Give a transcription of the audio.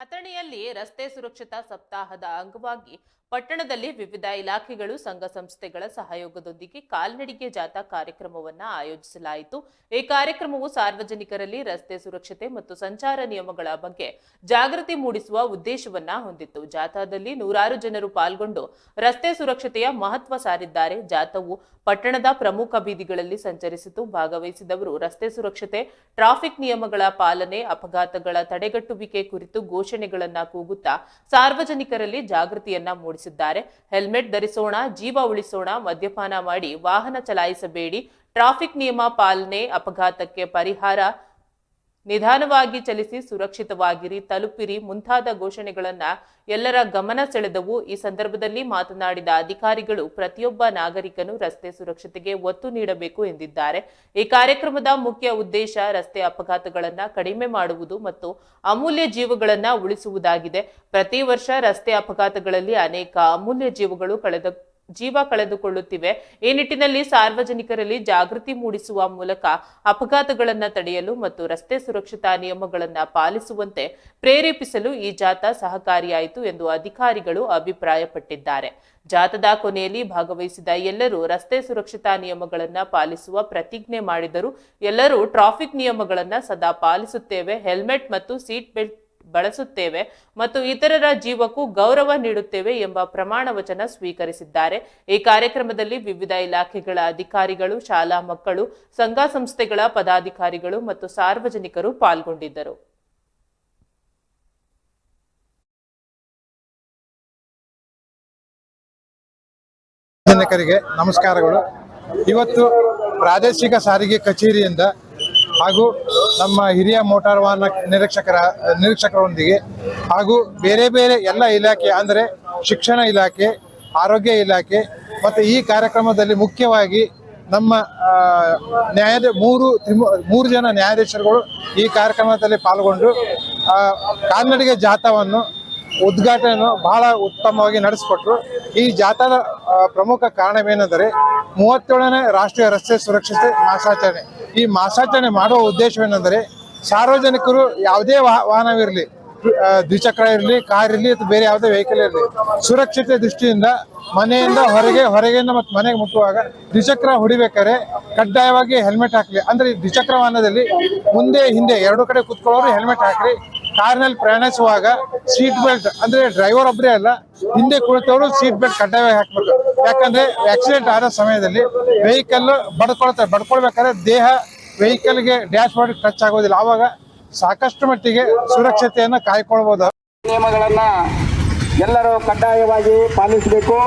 ಅಥಣಿಯಲ್ಲಿ ರಸ್ತೆ ಸುರಕ್ಷತಾ ಸಪ್ತಾಹದ ಅಂಗವಾಗಿ ಪಟ್ಟಣದಲ್ಲಿ ವಿವಿಧ ಇಲಾಖೆಗಳು, ಸಂಘ ಸಂಸ್ಥೆಗಳ ಸಹಯೋಗದೊಂದಿಗೆ ಕಾಲ್ನಡಿಗೆ ಜಾಥಾ ಕಾರ್ಯಕ್ರಮವನ್ನ ಆಯೋಜಿಸಲಾಯಿತು. ಈ ಕಾರ್ಯಕ್ರಮವು ಸಾರ್ವಜನಿಕರಲ್ಲಿ ರಸ್ತೆ ಸುರಕ್ಷತೆ ಮತ್ತು ಸಂಚಾರ ನಿಯಮಗಳ ಬಗ್ಗೆ ಜಾಗೃತಿ ಮೂಡಿಸುವ ಉದ್ದೇಶವನ್ನ ಹೊಂದಿತ್ತು. ಜಾಥಾದಲ್ಲಿ ನೂರಾರು ಜನರು ಪಾಲ್ಗೊಂಡು ರಸ್ತೆ ಸುರಕ್ಷತೆಯ ಮಹತ್ವ ಸಾರಿದ್ದಾರೆ. ಜಾಥಾವು ಪಟ್ಟಣದ ಪ್ರಮುಖ ಬೀದಿಗಳಲ್ಲಿ ಸಂಚರಿಸಿತು. ಭಾಗವಹಿಸಿದವರು ರಸ್ತೆ ಸುರಕ್ಷತೆ, ಟ್ರಾಫಿಕ್ ನಿಯಮಗಳ ಪಾಲನೆ, ಅಪಘಾತಗಳ ತಡೆಗಟ್ಟುವಿಕೆ ಕುರಿತು ಘೋಷಣೆಗಳನ್ನ ಕೂಗುತ್ತಾ ಸಾರ್ವಜನಿಕರಲ್ಲಿ ಜಾಗೃತಿಯನ್ನ ಮೂಡಿಸಿದ್ದಾರೆ ಹೆಲ್ಮೆಟ್ ಧರಿಸೋಣ ಜೀವ ಉಳಿಸೋಣ ಮದ್ಯಪಾನ ಮಾಡಿ ವಾಹನ ಚಲಾಯಿಸಬೇಡಿ. ಟ್ರಾಫಿಕ್ ನಿಯಮ ಪಾಲನೆ ಅಪಘಾತಕ್ಕೆ ಪರಿಹಾರ. ನಿಧಾನವಾಗಿ ಚಲಿಸಿ ಸುರಕ್ಷಿತವಾಗಿರಿ, ತಲುಪಿರಿ ಮುಂತಾದ ಘೋಷಣೆಗಳನ್ನ ಎಲ್ಲರ ಗಮನ ಸೆಳೆದವು. ಈ ಸಂದರ್ಭದಲ್ಲಿ ಮಾತನಾಡಿದ ಅಧಿಕಾರಿಗಳು, ಪ್ರತಿಯೊಬ್ಬ ನಾಗರಿಕನು ರಸ್ತೆ ಸುರಕ್ಷತೆಗೆ ಒತ್ತು ನೀಡಬೇಕು ಎಂದಿದ್ದಾರೆ. ಈ ಕಾರ್ಯಕ್ರಮದ ಮುಖ್ಯ ಉದ್ದೇಶ ರಸ್ತೆ ಅಪಘಾತಗಳನ್ನ ಕಡಿಮೆ ಮಾಡುವುದು ಮತ್ತು ಅಮೂಲ್ಯ ಜೀವಗಳನ್ನ ಉಳಿಸುವುದಾಗಿದೆ. ಪ್ರತಿ ವರ್ಷ ರಸ್ತೆ ಅಪಘಾತಗಳಲ್ಲಿ ಅನೇಕ ಅಮೂಲ್ಯ ಜೀವಗಳು ಕಳೆದ ಜೀವ ಕಳೆದುಕೊಳ್ಳುತ್ತಿವೆ. ಈ ನಿಟ್ಟಿನಲ್ಲಿ ಸಾರ್ವಜನಿಕರಲ್ಲಿ ಜಾಗೃತಿ ಮೂಡಿಸುವ ಮೂಲಕ ಅಪಘಾತಗಳನ್ನ ತಡೆಯಲು ಮತ್ತು ರಸ್ತೆ ಸುರಕ್ಷತಾ ನಿಯಮಗಳನ್ನ ಪಾಲಿಸುವಂತೆ ಪ್ರೇರೇಪಿಸಲು ಈ ಜಾಥಾ ಸಹಕಾರಿಯಾಯಿತು ಎಂದು ಅಧಿಕಾರಿಗಳು ಅಭಿಪ್ರಾಯಪಟ್ಟಿದ್ದಾರೆ. ಜಾಥಾದ ಕೊನೆಯಲ್ಲಿ ಭಾಗವಹಿಸಿದ ಎಲ್ಲರೂ ರಸ್ತೆ ಸುರಕ್ಷತಾ ನಿಯಮಗಳನ್ನ ಪಾಲಿಸುವ ಪ್ರತಿಜ್ಞೆ ಮಾಡಿದರು ಎಲ್ಲರೂ ಟ್ರಾಫಿಕ್ ನಿಯಮಗಳನ್ನು ಸದಾ ಪಾಲಿಸುತ್ತೇವೆ. ಹೆಲ್ಮೆಟ್ ಮತ್ತು ಸೀಟ್ ಬೆಲ್ಟ್ ಬಳಸುತ್ತೇವೆ ಮತ್ತು ಇತರರ ಜೀವಕ್ಕೂ ಗೌರವ ನೀಡುತ್ತೇವೆ ಎಂಬ ಪ್ರಮಾಣ ವಚನ ಸ್ವೀಕರಿಸಿದ್ದಾರೆ. ಈ ಕಾರ್ಯಕ್ರಮದಲ್ಲಿ ವಿವಿಧ ಇಲಾಖೆಗಳ ಅಧಿಕಾರಿಗಳು, ಶಾಲಾ ಮಕ್ಕಳು, ಸಂಘ ಸಂಸ್ಥೆಗಳ ಪದಾಧಿಕಾರಿಗಳು ಮತ್ತು ಸಾರ್ವಜನಿಕರು ಪಾಲ್ಗೊಂಡಿದ್ದರು. ಸಾರ್ವಜನಿಕರಿಗೆ ನಮಸ್ಕಾರಗಳು. ಇವತ್ತು ಪ್ರಾದೇಶಿಕ ಸಾರಿಗೆ ಕಚೇರಿಯಿಂದ ಹಾಗೂ ನಮ್ಮ ಹಿರಿಯ ಮೋಟಾರ್ ವಾಹನ ನಿರೀಕ್ಷಕರ ನಿರೀಕ್ಷಕರೊಂದಿಗೆ ಹಾಗೂ ಬೇರೆ ಬೇರೆ ಎಲ್ಲ ಇಲಾಖೆ, ಅಂದರೆ ಶಿಕ್ಷಣ ಇಲಾಖೆ, ಆರೋಗ್ಯ ಇಲಾಖೆ ಮತ್ತು ಈ ಕಾರ್ಯಕ್ರಮದಲ್ಲಿ ಮುಖ್ಯವಾಗಿ ನಮ್ಮ ನ್ಯಾಯಾಧೀ, ಮೂರು ಮೂರು ಜನ ನ್ಯಾಯಾಧೀಶರುಗಳು ಈ ಕಾರ್ಯಕ್ರಮದಲ್ಲಿ ಪಾಲ್ಗೊಂಡು ಕಾಲ್ನಡಿಗೆ ಜಾಥಾವನ್ನು ಉದ್ಘಾಟನೆಯನ್ನು ಬಹಳ ಉತ್ತಮವಾಗಿ ನಡೆಸಿಕೊಟ್ರು. ಈ ಜಾಥಾದ ಪ್ರಮುಖ ಕಾರಣವೇನೆಂದರೆ ಮೂವತ್ತೇಳನೇ ರಾಷ್ಟ್ರೀಯ ರಸ್ತೆ ಸುರಕ್ಷತೆ ಮಾಸಾಚರಣೆ. ಈ ಮಾಸಾಚರಣೆ ಮಾಡುವ ಉದ್ದೇಶವೇನೆಂದರೆ ಸಾರ್ವಜನಿಕರು ಯಾವುದೇ ವಾಹನವಿರಲಿ ದ್ವಿಚಕ್ರ ಇರಲಿ, ಕಾರ್ ಇರಲಿ ಅಥವಾ ಬೇರೆ ಯಾವುದೇ ವೆಹಿಕಲ್ ಇರಲಿ, ಸುರಕ್ಷತೆ ದೃಷ್ಟಿಯಿಂದ ಮನೆಯಿಂದ ಹೊರಗೆ ಹೊರಗೆಯಿಂದ ಮತ್ತು ಮನೆಗೆ ಮುಟ್ಟುವಾಗ ದ್ವಿಚಕ್ರ ಹೊಡಿಬೇಕಾದ್ರೆ ಕಡ್ಡಾಯವಾಗಿ ಹೆಲ್ಮೆಟ್ ಹಾಕಲಿ. ಅಂದ್ರೆ ದ್ವಿಚಕ್ರ ವಾಹನದಲ್ಲಿ ಮುಂದೆ, ಹಿಂದೆ ಎರಡು ಕಡೆ ಕುತ್ಕೊಳ್ಳೋರು ಹೆಲ್ಮೆಟ್ ಹಾಕ್ರಿ. ಕಾರ್ನಲ್ಲಿ ಪ್ರಯಾಣಿಸುವಾಗ ಸೀಟ್ ಬೆಲ್ಟ್, ಅಂದ್ರೆ ಡ್ರೈವರ್ ಒಬ್ಬರೇ ಅಲ್ಲ, ಹಿಂದೆ ಕುಳಿತವರು ಸೀಟ್ ಬೆಲ್ಟ್ ಕಡ್ಡಾಯವಾಗಿ ಹಾಕ್ಬೇಕು. ಯಾಕಂದ್ರೆ ಆಕ್ಸಿಡೆಂಟ್ ಆದ ಸಮಯದಲ್ಲಿ ವೆಹಿಕಲ್ ಬಡ್ಕೊಳ್ತಾರೆ ಬಡ್ಕೊಳ್ಬೇಕಾದ್ರೆ ದೇಹ ವೆಹಿಕಲ್ಗೆ ಡ್ಯಾಶ್ ಬೋರ್ಡ್ ಟಚ್ ಆಗೋದಿಲ್ಲ. ಆವಾಗ ಸಾಕಷ್ಟು ಮಟ್ಟಿಗೆ ಸುರಕ್ಷತೆಯನ್ನು ಕಾಯ್ಕೊಳ್ಬೋದು. ನಿಯಮಗಳನ್ನ ಎಲ್ಲರೂ ಕಡ್ಡಾಯವಾಗಿ ಪಾಲಿಸಬೇಕು.